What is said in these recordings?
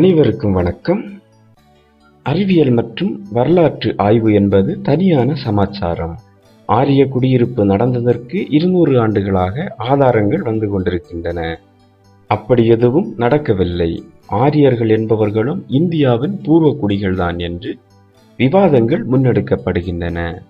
அனைவருக்கும் வணக்கம். அறிவியல் மற்றும் வரலாற்று ஆய்வு என்பது தனியான சமாச்சாரம். ஆரிய குடியிருப்பு நடந்ததற்கு இருநூறு ஆண்டுகளாக ஆதாரங்கள் வந்து கொண்டிருக்கின்றன. அப்படி எதுவும் நடக்கவில்லை. ஆரியர்கள் என்பவர்களும் இந்தியாவின் பூர்வ குடிகள்தான் என்று விவாதங்கள் முன்னெடுக்கப்படுகின்றன.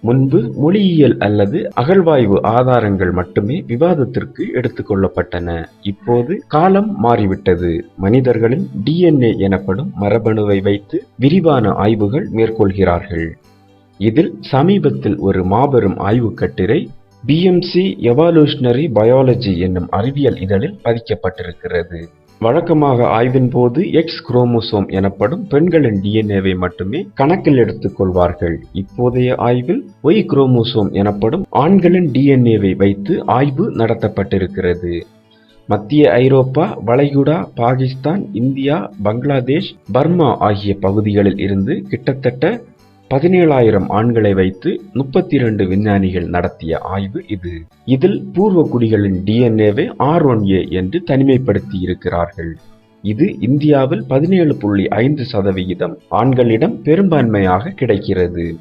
முன்பு மொழியியல் அல்லது அகழ்வாய்வு ஆதாரங்கள் மட்டுமே விவாதத்திற்கு எடுத்துக்கொள்ளப்பட்டன. இப்போது காலம் மாறிவிட்டது. மனிதர்களின் டிஎன்ஏ எனப்படும் மரபணுவை வைத்து விரிவான ஆய்வுகள் மேற்கொள்கிறார்கள். இதில் சமீபத்தில் ஒரு மாபெரும் ஆய்வுக்கட்டுரை பிஎம்சி எவால்யூஷனரி பயாலஜி என்னும் அறிவியல் இதழில் பதிக்கப்பட்டிருக்கிறது. வழக்கமாக ஆய்வின் போது எக்ஸ் குரோமோசோம் எனப்படும் பெண்களின் டிஎன்ஏவை மட்டுமே கணக்கில் எடுத்துக் கொள்வார்கள். இப்போதைய ஆய்வில் ஒய் குரோமோசோம் எனப்படும் ஆண்களின் டிஎன்ஏவை வைத்து ஆய்வு நடத்தப்பட்டிருக்கிறது. மத்திய ஐரோப்பா வளைகுடா பாகிஸ்தான் இந்தியா பங்களாதேஷ் பர்மா ஆகிய பகுதிகளில் இருந்து கிட்டத்தட்ட பதினேழாயிரம் ஆண்களை வைத்து முப்பத்தி இரண்டு விஞ்ஞானிகள் நடத்திய ஆய்வு இது. இதில் பூர்வ குடிகளின் டிஎன்ஏவை ஆர் ஒன் ஏ என்று தனிமைப்படுத்தி இருக்கிறார்கள். இது இந்தியாவில் பதினேழு புள்ளி ஐந்து சதவிகிதம் ஆண்களிடம் பெரும்பான்மையாக கிடைக்கிறது.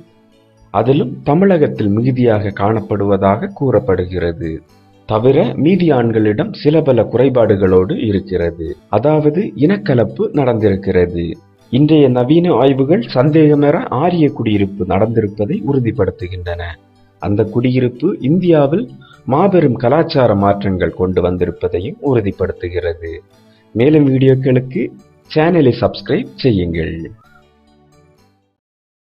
அதிலும் தமிழகத்தில் மிகுதியாக காணப்படுவதாக கூறப்படுகிறது. தவிர மீதி ஆண்களிடம் சில பல குறைபாடுகளோடு இருக்கிறது. அதாவது இனக்கலப்பு நடந்திருக்கிறது. இன்றைய நவீன ஆய்வுகள் சந்தேகமேற ஆரிய குடியிருப்பு நடந்திருப்பதை உறுதிப்படுத்துகின்றன. அந்த குடியிருப்பு இந்தியாவில் மாபெரும் கலாச்சார மாற்றங்கள் கொண்டு வந்திருப்பதையும் உறுதிப்படுத்துகிறது. மேலும் வீடியோக்களுக்கு சேனலை சப்ஸ்கிரைப் செய்யுங்கள்.